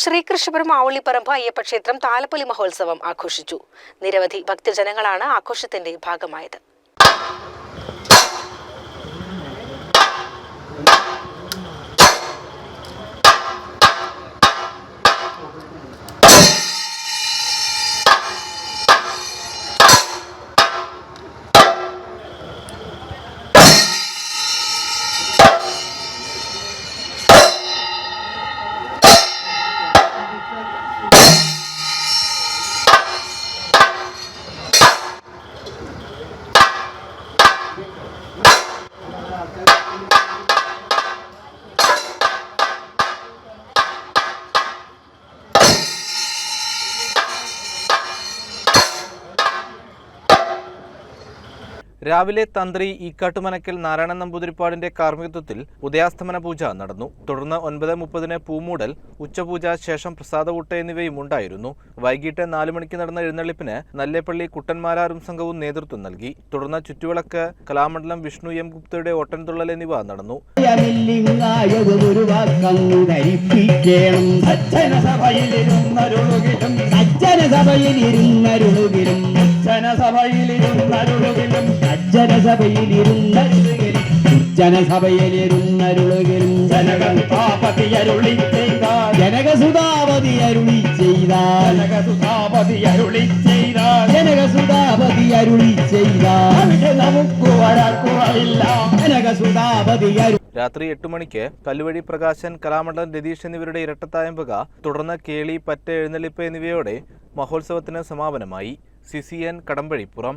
ശ്രീകൃഷ്ണപുരം ആവള്ളിപ്പറമ്പ് അയ്യപ്പക്ഷേത്രം താലപ്പൊലി മഹോത്സവം ആഘോഷിച്ചു. നിരവധി ഭക്തജനങ്ങളാണ് ആഘോഷത്തിന്റെ ഭാഗമായത്. രാവിലെ തന്ത്രി ഈക്കാട്ടുമനക്കൽ നാരായണൻ നമ്പൂതിരിപ്പാടിന്റെ കാർമ്മികത്വത്തിൽ ഉദയാസ്തമന പൂജ നടന്നു. തുടർന്ന് ഒൻപത് മുപ്പതിന് പൂമൂടൽ ഉച്ചപൂജ ശേഷം പ്രസാദകൂട്ട എന്നിവയും ഉണ്ടായിരുന്നു. വൈകിട്ട് നാലു മണിക്ക് നടന്ന എഴുന്നള്ളിപ്പിന് നല്ലേപ്പള്ളി കുട്ടന്മാരാറും സംഘവും നേതൃത്വം നൽകി. തുടർന്ന് ചുറ്റുവിളക്ക് കലാമണ്ഡലം വിഷ്ണു എം ഗുപ്തയുടെ ഓട്ടൻതുള്ളൽ എന്നിവ നടന്നു. സഭയിൽ വാക്കങ്ങു ധരിപ്പിക്കണം സജ്ജനസഭയിലിരുന്നരുളുകിലും സജ്ജനസഭയിലിരുന്നരുളുകിലും ജനസഭയിലിരുന്നരുളുകിലും സജ്ജനസഭയിലിരുന്നരുളുകിലും ജനസഭയിലിരുന്നരുളുകിലും ജനകതാപതി അരുളി ചെയ്ത ജനകസുതാപതി അരുളി ചെയ്ത ജനകസുതാപതി അരുളി ചെയ്ത ജനകസുതാപതി അരുളി ചെയ്ത അവിടെ നമുക്ക് വരാൻ കുറവില്ല ജനകസുതാപതി അരു രാത്രി എട്ട് മണിക്ക് കല്ലുവഴി പ്രകാശൻ കലാമണ്ഡലം രതീഷ് എന്നിവരുടെ ഇരട്ടത്തായമ്പക തുടർന്ന് കേളി പറ്റ എഴുന്നള്ളിപ്പ് എന്നിവയോടെ മഹോത്സവത്തിന് സമാപനമായി. C C N Kadampazhipuram.